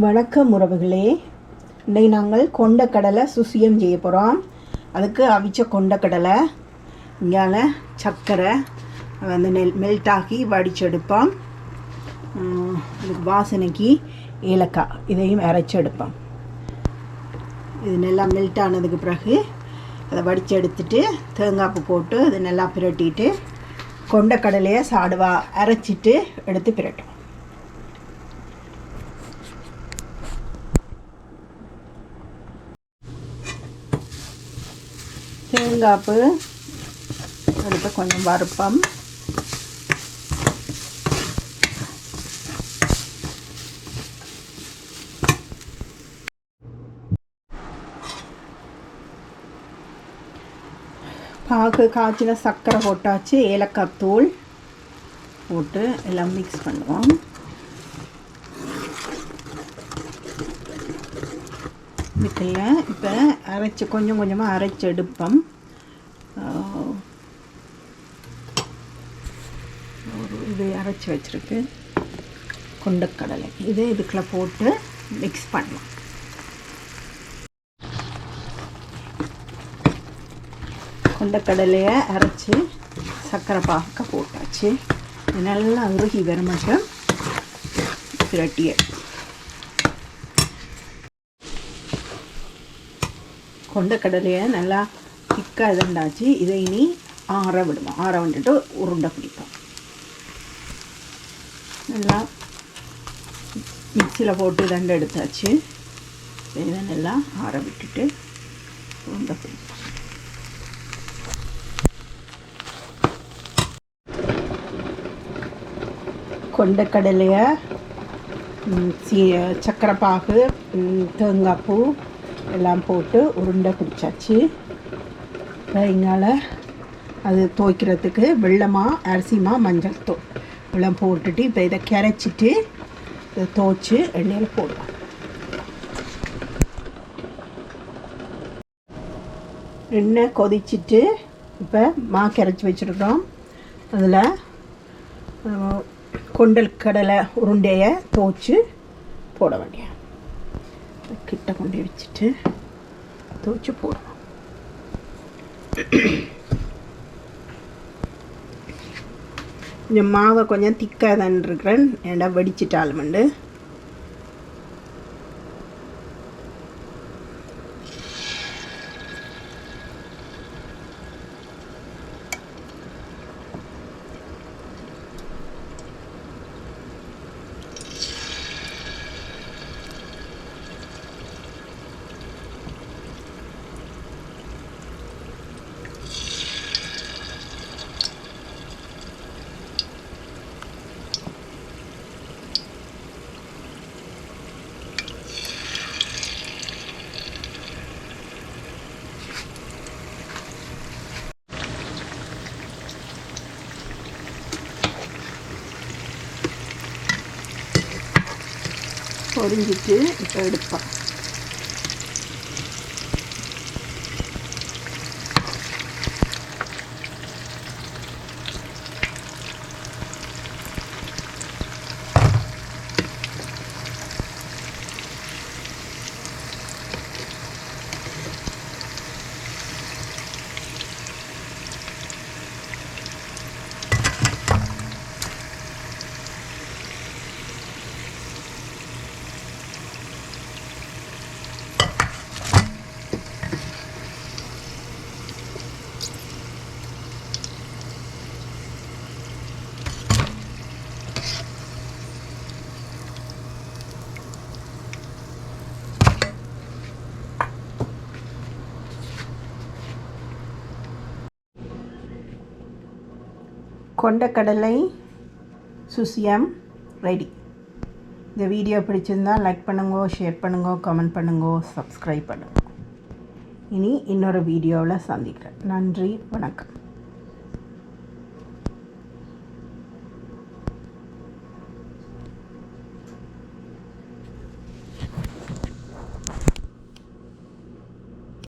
வணக்கம் உறவுகளே. இன்னைக்கு நாங்கள் கொண்டக்கடலை சுசியம் செய்ய போகிறோம் அதுக்கு அவிச்ச கொண்டக்கடலை இங்கால சர்க்கரை வந்து நெல் மெல்ட் ஆக்கி வடிச்செடுப்போம். அதுக்கு வாசனைக்கு ஏலக்காய் இதையும் அரைச்செடுப்போம். இது நல்லா மெல்ட் ஆனதுக்கு பிறகு அதை வடித்து எடுத்துட்டு தேங்காய்ப்பு போட்டு அதை நல்லா பிரட்டிட்டு கொண்டக்கடலையை சாடுவா அரைச்சிட்டு எடுத்து பிரட்டும் தேங்காய்ப்பு எடுத்து கொஞ்சம் வறுப்பம். பாகு காய்ச்சின சர்க்கரை போட்டாச்சு ஏலக்காய் தூள் போட்டு எல்லாம் மிக்ஸ் பண்ணுவோம். இதுக்குள்ள இப்போ அரைச்சி கொஞ்சம் கொஞ்சமாக அரைச்சி எடுப்போம். ஒரு இது அரைச்சி வச்சுருக்கு. கொண்டக்கடலை. இதை இதுக்குள்ள போட்டு மிக்ஸ் பண்ணலாம். கொண்டக்கடலையை அரைச்சி சர்க்கரை பாக்க போட்டாச்சு. நல்லா உருகி வர மட்டும் பிரட்டி கொண்டக்கடலையை நல்லா திக்காக இதண்டாச்சு இதை இனி ஆற விடுவோம். ஆற விட்டுட்டு உருண்டை பிடிப்போம். நல்லா மிக்சியில் போட்டு தண்டை எடுத்தாச்சு. இதை நல்லா ஆற விட்டுட்டு உருண்டை பிடிப்போம். கொண்டக்கடலையை சீ சக்கரை பாகு தேங்காய் பூ எல்லாம் போட்டு உருண்டை பிடிச்சாச்சு. இங்கால அது துவைக்கிறதுக்கு வெள்ளமாக அரிசிமா மஞ்சள் தோ வெள்ளம் போட்டுட்டு இப்போ இதை கரைச்சிட்டு இதை துவைச்சி எண்ணெயில் போடலாம். எண்ணெய் கொதிச்சிட்டு இப்போ மா கரைச்சி வச்சுருக்கோம் அதில் கொண்டல் கடலை உருண்டையை துவைச்சி போட வேண்டிய கிட்ட கொண்டு வச்சுட்டு துவைச்சி போடணும். இந்த மாவை கொஞ்சம் திக்காக தான் இருக்கிறேன் வடிச்சிட்டாலும் வந்து பொரிஞ்சிட்டு இப்போ எடுப்பேன். கொண்டக்கடலை சுசியம் ரெடி இந்த வீடியோ பிடிச்சிருந்தா லைக் பண்ணுங்க ஷேர் பண்ணுங்க கமெண்ட் பண்ணுங்க சப்ஸ்கிரைப் பண்ணுங்க. இனி இன்னொரு வீடியோவில் சந்திக்கிறேன். நன்றி வணக்கம்.